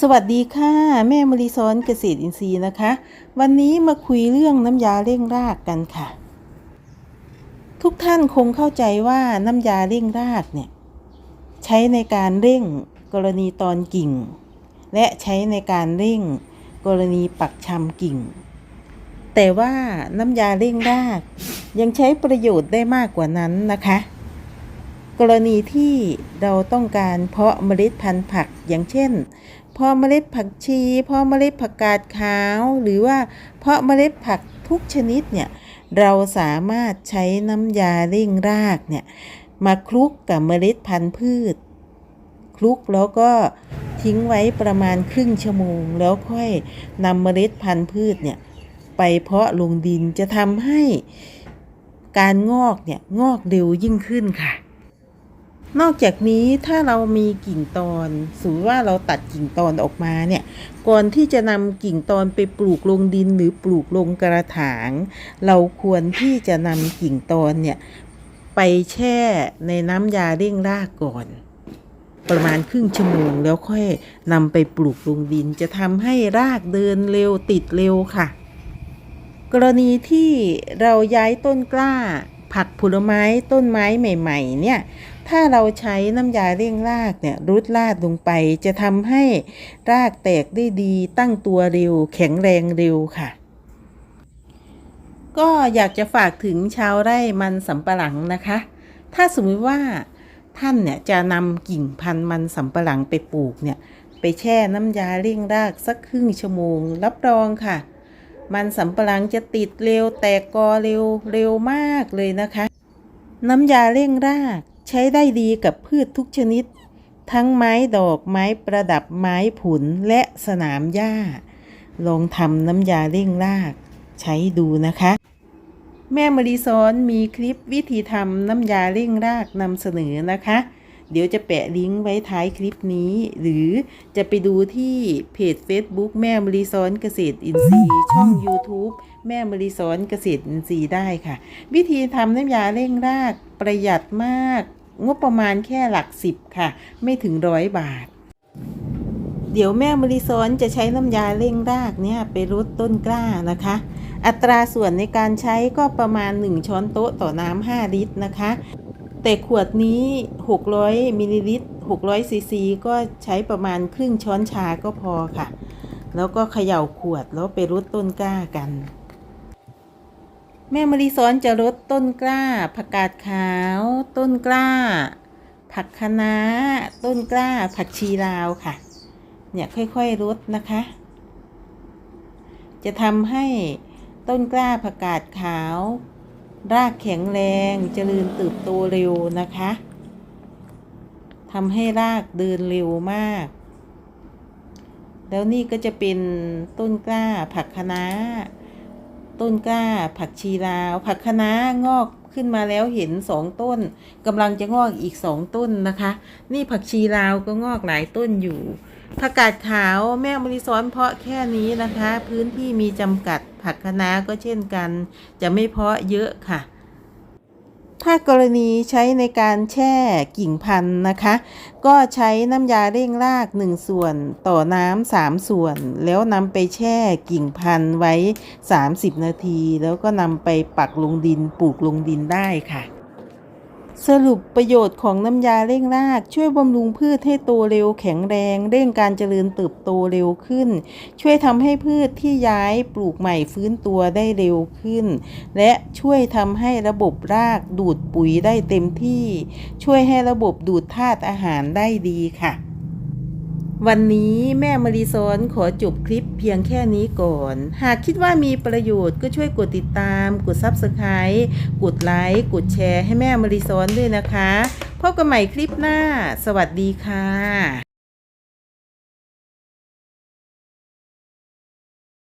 สวัสดีค่ะ แม่มริซ้อนเกษตรอินทรีย์นะคะ วันนี้มาคุยเรื่องน้ำยาเร่งรากกันค่ะ ทุกท่านคงเข้าใจว่าน้ำยาเร่งรากเนี่ย ใช้ในการเร่งกรณีตอนกิ่ง และใช้ในการเร่งกรณีปักชำกิ่ง แต่ว่าน้ำยาเร่งรากยังใช้ประโยชน์ได้มากกว่านั้นนะคะ กรณีที่เราต้องการเพาะเมล็ดพันธุ์ผักอย่างเช่น เพาะเมล็ดผักชี เพาะเมล็ดผักกาดขาว หรือว่าเพาะเมล็ดผักทุกชนิดเนี่ยเราสามารถใช้น้ำยาเร่งรากเนี่ยมาคลุกกับเมล็ดพันธุ์พืช คลุกแล้วก็ทิ้งไว้ประมาณครึ่งชั่วโมง แล้วค่อยนำเมล็ดพันธุ์พืชเนี่ยไปเพาะลงดินจะทำให้การงอกเนี่ยงอกเร็วยิ่งขึ้นค่ะ นอกจากนี้ถ้าเรามีกิ่งตอนสมมติว่าเราตัดกิ่งตอนออกมาเนี่ย ก่อนที่จะนำกิ่งตอนไปปลูกลงดินหรือปลูกลงกระถาง เราควรที่จะนำกิ่งตอนเนี่ยไปแช่ในน้ำยาเร่งรากก่อน ประมาณครึ่งชั่วโมงแล้วค่อยนำไปปลูกลงดิน จะทำให้รากเดินเร็วติดเร็วค่ะ กรณีที่เราย้ายต้นกล้าผักผลไม้ต้นไม้ใหม่ ๆ เนี่ย ถ้าเราใช้น้ำยาเร่งรากเนี่ยรุดลาดลงไป จะทำให้รากแตกได้ดีตั้งตัวเร็ว แข็งแรงเร็วค่ะ ก็อยากจะฝากถึงชาวไร่มันสำปะหลังนะคะ ถ้าสมมติว่าท่านเนี่ยจะนำกิ่งพันธุ์มันสำปะหลังไปปลูกเนี่ยไปแช่น้ำยาเร่งรากสักครึ่งชั่วโมง รับรองค่ะ มันสำปะหลังจะติดเร็วแตกกอเร็วเร็วมากเลยนะคะ น้ำยาเร่งราก ใช้ได้ดีกับพืชทุกชนิด ทั้งไม้ดอกไม้ประดับไม้ผุนและสนามหญ้า ลองทำน้ำยาเร่งราก ใช้ดูนะคะ แม่มรีซ้อนมีคลิปวิธีทำน้ำยาเร่งรากนำเสนอนะคะ เดี๋ยวจะแปะลิงก์ไว้ท้ายคลิปนี้ หรือจะไปดูที่เพจ Facebook แม่มรีซ้อนเกษตรอินทรีย์ช่อง YouTube แม่มรีซ้อนเกษตรอินทรีย์ได้ค่ะ วิธีทำน้ำยาเร่งรากประหยัดมาก งบประมาณแค่หลักสิบค่ะ ไม่ถึงร้อยบาท เดี๋ยวแม่มริซ้อนจะใช้น้ำยาเร่งรากเนี่ยไปรดต้นกล้านะคะอัตราส่วนในการใช้ก็ประมาณ 1 ช้อนโต๊ะต่อน้ำ 5 ลิตรนะคะ แต่ขวดนี้ 600มิลลิลิตร600ซีซีก็ใช้ประมาณครึ่งช้อนชาก็พอค่ะ แล้วก็เขย่าขวดแล้วไปรดต้นกล้ากัน แม่มะลิซ้อนจะรดต้นกล้า ผักกาดขาว ต้นกล้า ผักคะน้า ต้นกล้า ผักชีลาวค่ะ เนี่ยค่อยๆรดนะคะ จะทำให้ต้นกล้าผักกาดขาว รากแข็งแรงเจริญเติบโตเร็วนะคะทำให้รากเดินเร็วมาก แล้วนี่ก็จะเป็นต้นกล้าผักคะน้า ต้นกล้าผักชีลาว ผักคะน้างอก ขึ้นมาแล้วเห็นสองต้นกำลังจะงอกอีกสองต้นนะคะ นี่ผักชีลาวก็งอกหลายต้นอยู่ผักกาดขาวแม่มริซ้อนเพาะแค่นี้นะคะ พื้นที่มีจำกัดผักคะน้าก็เช่นกัน จะไม่เพาะเยอะค่ะ ถ้ากรณีใช้ในการแช่กิ่งพันธุ์นะคะ ก็ใช้น้ำยาเร่งราก 1 ส่วนต่อน้ำ3ส่วน แล้วนำไปแช่กิ่งพันธุ์ไว้ 30 นาที แล้วก็นำไปปักลงดินปลูกลงดินได้ค่ะ สรุปประโยชน์ของน้ำยาเร่งราก ช่วยบำรุงพืชให้โตเร็วแข็งแรง เร่งการเจริญเติบโตเร็วขึ้น ช่วยทำให้พืชที่ย้ายปลูกใหม่ฟื้นตัวได้เร็วขึ้น และช่วยทำให้ระบบรากดูดปุ๋ยได้เต็มที่ ช่วยให้ระบบดูดธาตุอาหารได้ดีค่ะ วันนี้แม่มารีซอนขอจบคลิปเพียงแค่นี้ก่อน หากคิดว่ามีประโยชน์ก็ช่วยกดติดตาม กด Subscribe กดไลค์ กดแชร์ให้แม่มารีซอนด้วยนะคะ พบกันใหม่คลิปหน้า สวัสดีค่ะ